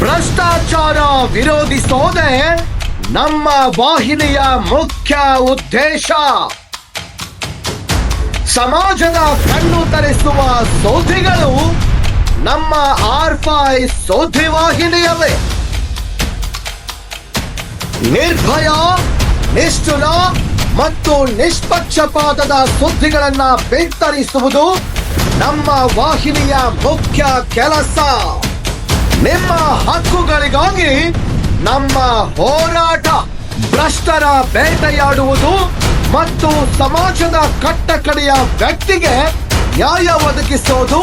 ಭ್ರಷ್ಟಾಚಾರ ವಿರೋಧಿಸೋದೆ ನಮ್ಮ ವಾಹಿನಿಯ ಮುಖ್ಯ ಉದ್ದೇಶ. ಸಮಾಜದ ಕಣ್ಣು ತರಿಸುವ ಸೋದಿಗಳು ನಮ್ಮ ಆರ್ಫೈ ಸೋದಿ ವಾಹಿನಿಯವೇ. ನಿರ್ಭಯ, ನಿಷ್ಠುರ ಮತ್ತು ನಿಷ್ಪಕ್ಷಪಾತದ ಸುದ್ದಿಗಳನ್ನ ಬಿತ್ತರಿಸುವುದು ನಮ್ಮ ವಾಹಿನಿಯ ಮುಖ್ಯ ಕೆಲಸ. ನಿಮ್ಮ ಹಕ್ಕುಗಳಿಗಾಗಿ ನಮ್ಮ ಹೋರಾಟ ಭ್ರಷ್ಟರ ಬೇಟೆಯಾಡುವುದು ಮತ್ತು ಸಮಾಜದ ಕಟ್ಟಕಡೆಯ ವ್ಯಕ್ತಿಗೆ ನ್ಯಾಯ ಒದಗಿಸೋದು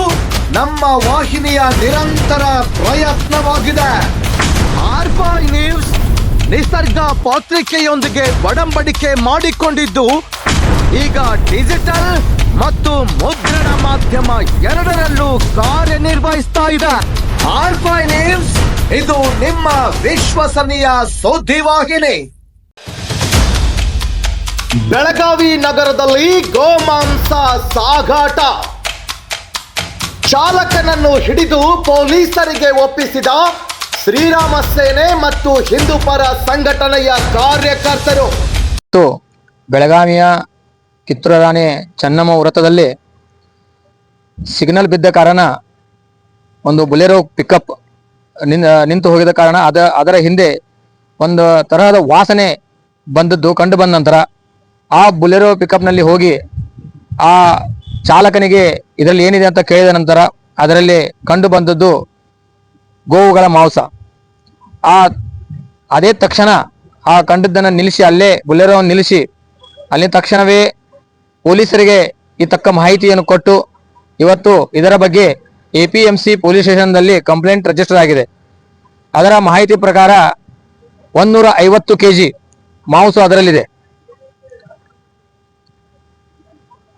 ನಮ್ಮ ವಾಹಿನಿಯ ನಿರಂತರ ಪ್ರಯತ್ನವಾಗಿದೆ. ನ್ಯೂಸ್ ನಿಸರ್ಗ ಪತ್ರಿಕೆಯೊಂದಿಗೆ ಒಡಂಬಡಿಕೆ ಮಾಡಿಕೊಂಡಿದ್ದು, ಈಗ ಡಿಜಿಟಲ್ ಮತ್ತು ಮುದ್ರಣ ಮಾಧ್ಯಮ ಎರಡರಲ್ಲೂ ಕಾರ್ಯನಿರ್ವಹಿಸ್ತಾ ಇದೆ. ಆರ್ಫೈ ನ್ಯೂಸ್ ಇದು ನಿಮ್ಮ ವಿಶ್ವಸನೀಯ ಸುದ್ದಿವಾಹಿನಿ ಬೆಳಗಾವಿ ನಗರದಲ್ಲಿ ಗೋಮಾಂಸ ಸಾಗಾಟ. ಚಾಲಕನನ್ನು ಹಿಡಿದು ಪೊಲೀಸರಿಗೆ ಒಪ್ಪಿಸಿದ ಶ್ರೀರಾಮ ಸೇನೆ ಮತ್ತು ಹಿಂದೂ ಪರ ಸಂಘಟನೆಯ ಕಾರ್ಯಕರ್ತರು. ಮತ್ತು ಬೆಳಗಾವಿಯ ಕಿತ್ತೂರ ರಾಣಿ ಚೆನ್ನಮ್ಮ ವೃತ್ತದಲ್ಲಿ ಸಿಗ್ನಲ್ ಬಿದ್ದ ಕಾರಣ ಒಂದು ಬುಲೆರೋ ಪಿಕಪ್ ನಿಂತು ಹೋಗಿದ ಕಾರಣ ಅದ, ಅದರ ಹಿಂದೆ ಒಂದು ತರಹದ ವಾಸನೆ ಬಂದದ್ದು, ಕಂಡು ಬಂದ ನಂತರ ಆ ಬುಲೆರೋ ಪಿಕಪ್ನಲ್ಲಿ ಹೋಗಿ ಆ ಚಾಲಕನಿಗೆ ಇದರಲ್ಲಿ ಏನಿದೆ ಅಂತ ಕೇಳಿದ ನಂತರ ಅದರಲ್ಲಿ ಕಂಡು ಬಂದದ್ದು ಗೋವುಗಳ ಮಾಂಸ. ಆ, ಅದೇ ತಕ್ಷಣ ಆ ಕಂಡದ್ದನ್ನು ನಿಲ್ಲಿಸಿ ಅಲ್ಲೇ ಬುಲೆರೋವನ್ನು ನಿಲ್ಲಿಸಿ ಅಲ್ಲಿ ತಕ್ಷಣವೇ ಪೊಲೀಸರಿಗೆ ಈ ತಕ್ಕ ಮಾಹಿತಿಯನ್ನು ಕೊಟ್ಟು ಇವತ್ತು ಇದರ ಬಗ್ಗೆ A P M C police ಸ್ಟೇಷನ್ದಲ್ಲಿ complaint register ಆಗಿದೆ. ಅದರ ಮಾಹಿತಿ ಪ್ರಕಾರ ಒಂದೂರ ಐವತ್ತು ಕೆ ಜಿ ಮಾಂಸ ಅದರಲ್ಲಿದೆ.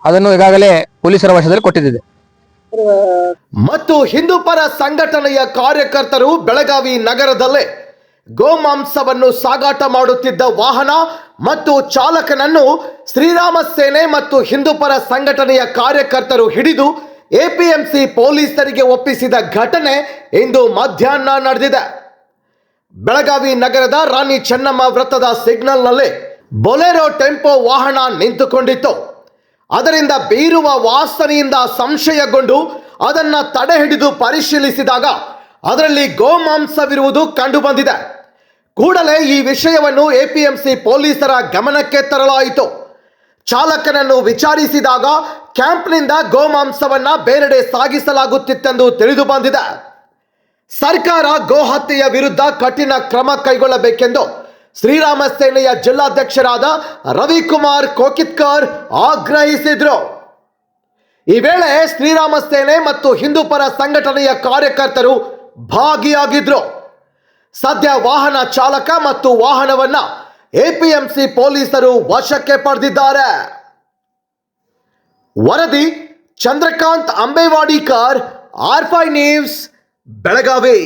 ಅದನ್ನು ಈಗಾಗಲೇ ಪೊಲೀಸರ ವಶದಲ್ಲಿ ಕೊಟ್ಟಿದ್ದಿದೆ. ಮತ್ತು ಹಿಂದೂಪರ ಸಂಘಟನೆಯ ಕಾರ್ಯಕರ್ತರು ಬೆಳಗಾವಿ ನಗರದಲ್ಲೇ ಗೋಮಾಂಸವನ್ನು ಸಾಗಾಟ ಮಾಡುತ್ತಿದ್ದ ವಾಹನ ಮತ್ತು ಚಾಲಕನನ್ನು ಶ್ರೀರಾಮ ಸೇನೆ ಮತ್ತು ಹಿಂದೂಪರ ಸಂಘಟನೆಯ ಕಾರ್ಯಕರ್ತರು ಹಿಡಿದು ಎಪಿಎಂಸಿ ಪೊಲೀಸರಿಗೆ ಒಪ್ಪಿಸಿದ ಘಟನೆ ಇಂದು ಮಧ್ಯಾಹ್ನ ನಡೆದಿದೆ. ಬೆಳಗಾವಿ ನಗರದ ರಾಣಿ ಚೆನ್ನಮ್ಮ ವೃತ್ತದ ಸಿಗ್ನಲ್ನಲ್ಲಿ ಬೊಲೆರೋ ಟೆಂಪೋ ವಾಹನ ನಿಂತುಕೊಂಡಿತ್ತು. ಅದರಿಂದ ಬೀರುವ ವಾಸನೆಯಿಂದ ಸಂಶಯಗೊಂಡು ಅದನ್ನ ತಡೆ ಹಿಡಿದು ಪರಿಶೀಲಿಸಿದಾಗ ಅದರಲ್ಲಿ ಗೋಮಾಂಸವಿರುವುದು ಕಂಡುಬಂದಿದೆ. ಕೂಡಲೇ ಈ ವಿಷಯವನ್ನು ಎಪಿಎಂಸಿ ಪೊಲೀಸರ ಗಮನಕ್ಕೆ ತರಲಾಯಿತು. ಚಾಲಕನನ್ನು ವಿಚಾರಿಸಿದಾಗ ಕ್ಯಾಂಪ್ನಿಂದ ಗೋಮಾಂಸವನ್ನ ಬೇರೆಡೆ ಸಾಗಿಸಲಾಗುತ್ತಿತ್ತೆಂದು ತಿಳಿದು ಬಂದಿದೆ. ಸರ್ಕಾರ ಗೋಹತ್ಯೆಯ ವಿರುದ್ಧ ಕಠಿಣ ಕ್ರಮ ಕೈಗೊಳ್ಳಬೇಕೆಂದು ಶ್ರೀರಾಮ ಸೇನೆಯ ಜಿಲ್ಲಾಧ್ಯಕ್ಷರಾದ ರವಿಕುಮಾರ್ ಕೋಕಿತ್ಕರ್ ಆಗ್ರಹಿಸಿದ್ರು. ಈ ವೇಳೆ ಶ್ರೀರಾಮ ಸೇನೆ ಮತ್ತು ಹಿಂದೂ ಪರ ಸಂಘಟನೆಯ ಕಾರ್ಯಕರ್ತರು ಭಾಗಿಯಾಗಿದ್ರು. ಸದ್ಯ ವಾಹನ ಚಾಲಕ ಮತ್ತು ವಾಹನವನ್ನ ಎಪಿಎಂಸಿ ಪೊಲೀಸರು ವಶಕ್ಕೆ ಪಡೆದಿದ್ದಾರೆ. ವರದಿ ಚಂದ್ರಕಾಂತ್ ಅಂಬೇವಾಡಿಕರ್ ಆರ್ಫೈ ನ್ಯೂಸ್ ಬೆಳಗಾವಿ.